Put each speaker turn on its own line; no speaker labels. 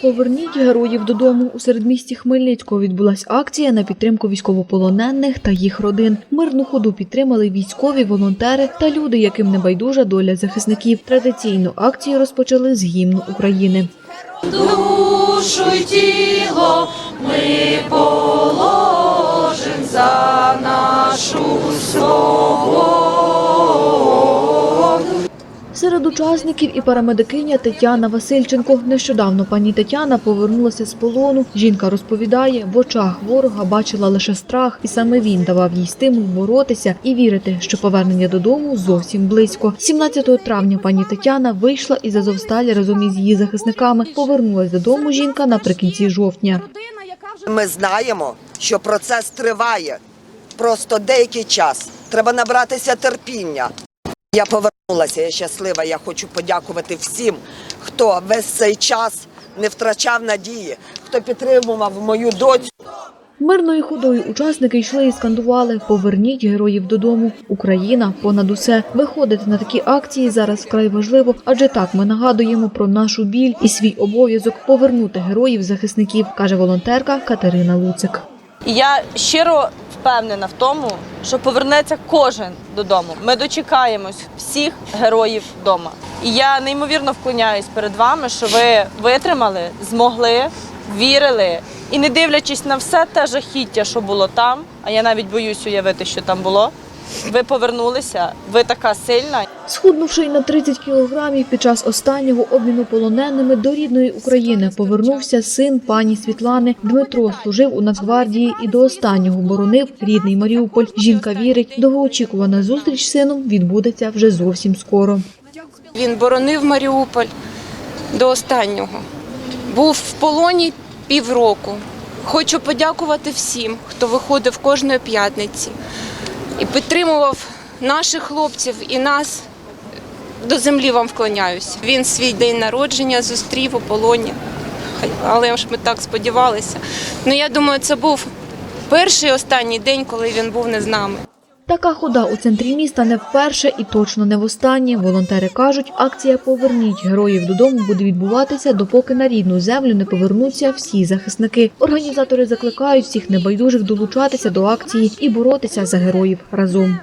Поверніть героїв додому. У середмісті Хмельницького відбулась акція на підтримку військовополонених та їх родин. Мирну ходу підтримали військові, волонтери та люди, яким не байдужа доля захисників. Традиційну акцію розпочали з гімну України.
душу й тіло ми положим за нашу свободу.
Серед учасників і парамедикиня Тетяна Васильченко. Нещодавно пані Тетяна повернулася з полону. Жінка розповідає, в очах ворога бачила лише страх, і саме він давав їй стимул боротися і вірити, що повернення додому зовсім близько. 17 травня пані Тетяна вийшла із Азовсталі разом із її захисниками. Повернулась додому жінка наприкінці жовтня.
Ми знаємо, що процес триває. Просто деякий час. Треба набратися терпіння. Я повернулася, я щаслива. Я хочу подякувати всім, хто весь цей час не втрачав надії, хто підтримував мою доцю.
Мирною ходою учасники йшли і скандували Поверніть героїв додому. Україна понад усе. Виходити на такі акції зараз вкрай важливо, адже так ми нагадуємо про нашу біль і свій обов'язок повернути героїв захисників, каже волонтерка Катерина Луцик.
І я щиро впевнена в тому, що повернеться кожен додому. Ми дочекаємось всіх героїв вдома. І я неймовірно вклоняюсь перед вами, що ви витримали, змогли, вірили. І не дивлячись на все те жахіття, що було там, а я навіть боюсь уявити, що там було. Ви повернулися, ви така сильна.
Схуднувши на 30 кілограмів під час останнього обміну полоненими до рідної України, повернувся син пані Світлани. Дмитро служив у Нацгвардії і до останнього боронив рідний Маріуполь. Жінка вірить, довгоочікувана зустріч з сином відбудеться вже зовсім скоро.
Він боронив Маріуполь до останнього. Був в полоні півроку. Хочу подякувати всім, хто виходив кожної п'ятниці і підтримував наших хлопців і нас. До землі вам вклоняюсь. Він свій день народження зустрів у полоні. Але ж ми так сподівалися. Ну я думаю, це був перший останній день, коли він був не з нами.
Така хода у центрі міста не вперше і точно не востаннє. Волонтери кажуть, акція Поверніть героїв додому буде відбуватися, допоки на рідну землю не повернуться всі захисники. Організатори закликають всіх небайдужих долучатися до акції і боротися за героїв разом.